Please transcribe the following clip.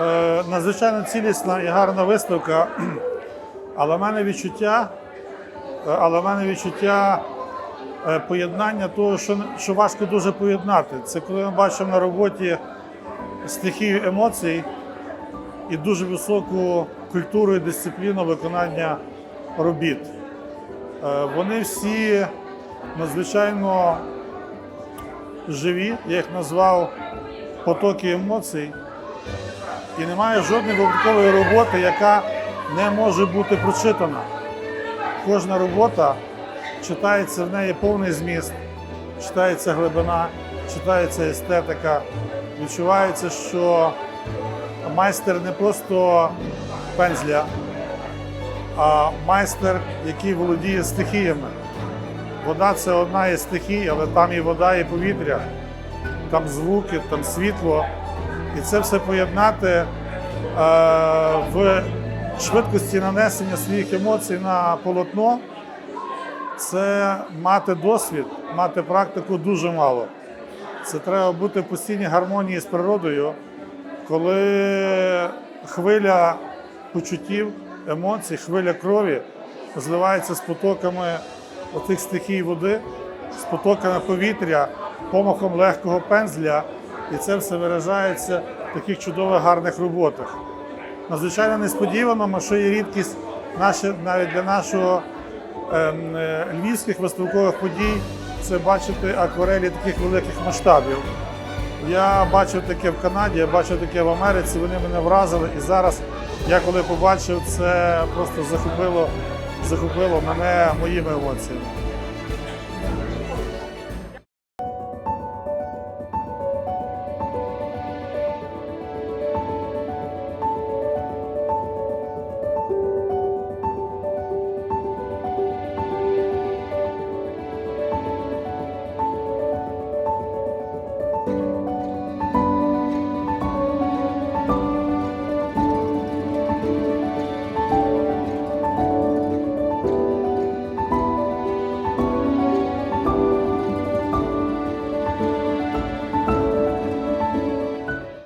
Е, надзвичайно цілісна і гарна виставка, але в мене відчуття, е, але в мене відчуття е, поєднання того, що, що важко дуже поєднати. Це коли ми бачимо на роботі стихію емоцій і дуже високу культуру і дисципліну виконання робіт. Вони всі надзвичайно живі, я їх назвав потоки емоцій. І немає жодної випадкової роботи, яка не може бути прочитана. Кожна робота читається в неї повний зміст, читається глибина, читається естетика. Відчувається, що майстер не просто пензля, а майстер, який володіє стихіями. Вода це одна із стихій, але там і вода, і повітря, там звуки, там світло. І це все поєднати е, в швидкості нанесення своїх емоцій на полотно. Це мати досвід, мати практику дуже мало. Це треба бути в постійній гармонії з природою, коли хвиля почуттів, емоцій, хвиля крові зливається з потоками оцих стихій води, з потоками повітря, помахом легкого пензля, і це все виражається в таких чудових гарних роботах. Надзвичайно несподівано, що є рідкість наші, навіть для нашого ем, е, львівських виставкових подій це бачити акварелі таких великих масштабів. Я бачив таке в Канаді, я бачив таке в Америці, вони мене вразили. І зараз я коли побачив, це просто захопило, захопило мене моїми емоціями.